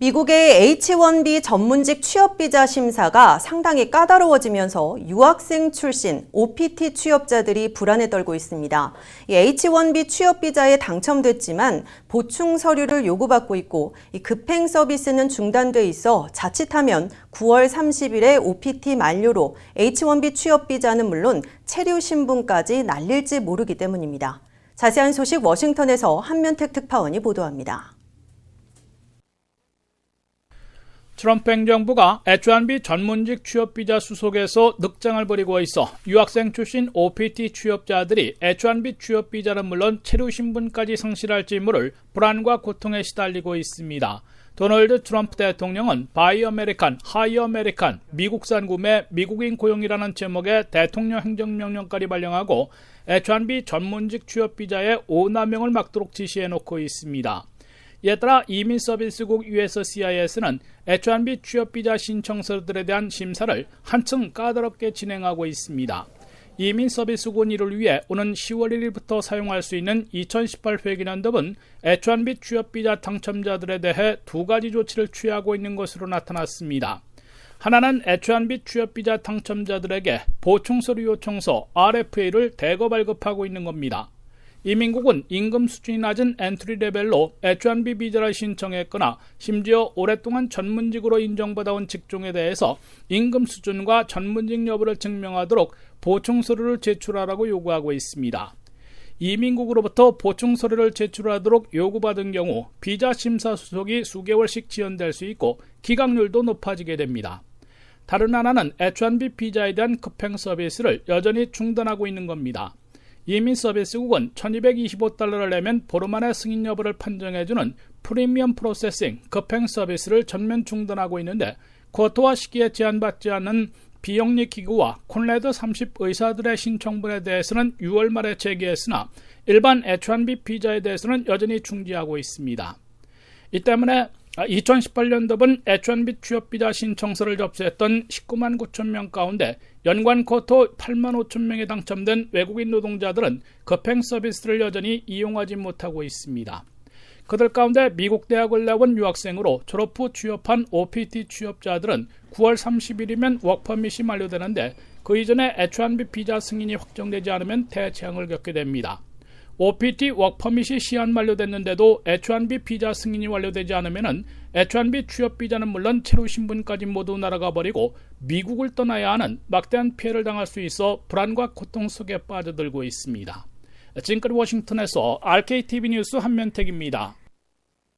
미국의 H-1B 전문직 취업비자 심사가 상당히 까다로워지면서 유학생 출신 OPT 취업자들이 불안에 떨고 있습니다. 이 H-1B 취업비자에 당첨됐지만 보충 서류를 요구받고 있고 이 급행 서비스는 중단돼 있어 자칫하면 9월 30일에 OPT 만료로 H-1B 취업비자는 물론 체류 신분까지 날릴지 모르기 때문입니다. 자세한 소식 워싱턴에서 한면택 특파원이 보도합니다. 트럼프 행정부가 H-1B 전문직 취업비자 수속에서 늑장을 벌이고 있어 유학생 출신 OPT 취업자들이 H-1B 취업비자는 물론 체류 신분까지 상실할지 모를 불안과 고통에 시달리고 있습니다. 도널드 트럼프 대통령은 바이 어메리칸, 하이 어메리칸, 미국산 구매, 미국인 고용이라는 제목의 대통령 행정명령까지 발령하고 H-1B 전문직 취업비자의 오남용을 막도록 지시해놓고 있습니다. 이에 따라 이민서비스국 USCIS는 H-1B 취업비자 신청서들에 대한 심사를 한층 까다롭게 진행하고 있습니다. 이민서비스군 이를 위해 오는 10월 1일부터 사용할 수 있는 2018 회계연도은 H-1B 취업비자 당첨자들에 대해 두 가지 조치를 취하고 있는 것으로 나타났습니다. 하나는 H-1B 취업비자 당첨자들에게 보충서류 요청서 RFA를 대거 발급하고 있는 겁니다. 이민국은 임금 수준이 낮은 엔트리 레벨로 H-1B 비자를 신청했거나 심지어 오랫동안 전문직으로 인정받아온 직종에 대해서 임금 수준과 전문직 여부를 증명하도록 보충 서류를 제출하라고 요구하고 있습니다. 이민국으로부터 보충 서류를 제출하도록 요구받은 경우 비자 심사 수속이 수개월씩 지연될 수 있고 기각률도 높아지게 됩니다. 다른 하나는 H-1B 비자에 대한 급행 서비스를 여전히 중단하고 있는 겁니다. 이민 서비스 국은 1225달러를 내면 보름 안에 승인 여부를 판정해주는 프리미엄 프로세싱 급행 서비스를 전면 중단하고 있는데 고토와 시기에 제한받지 않는 비영리 기구와 콘레드 30 의사들의 신청분에 대해서는 6월 말에 제기했으나 일반 H-1B 비자에 대해서는 여전히 중지하고 있습니다. 이 때문에 2018년도분 H-1B 취업비자 신청서를 접수했던 19만 9천 명 가운데 연관 코토 8만 5천 명에 당첨된 외국인 노동자들은 급행 서비스를 여전히 이용하지 못하고 있습니다. 그들 가운데 미국 대학을 나온 유학생으로 졸업 후 취업한 OPT 취업자들은 9월 30일이면 워크퍼밋이 만료되는데 그 이전에 H-1B 비자 승인이 확정되지 않으면 대체항을 겪게 됩니다. OPT 워크퍼밋이 시한 만료됐는데도 H-1B 비자 승인이 완료되지 않으면 H-1B 취업 비자는 물론 체류 신분까지 모두 날아가 버리고 미국을 떠나야 하는 막대한 피해를 당할 수 있어 불안과 고통 속에 빠져들고 있습니다. 지금까지 워싱턴에서 RKTV 뉴스 한면택입니다.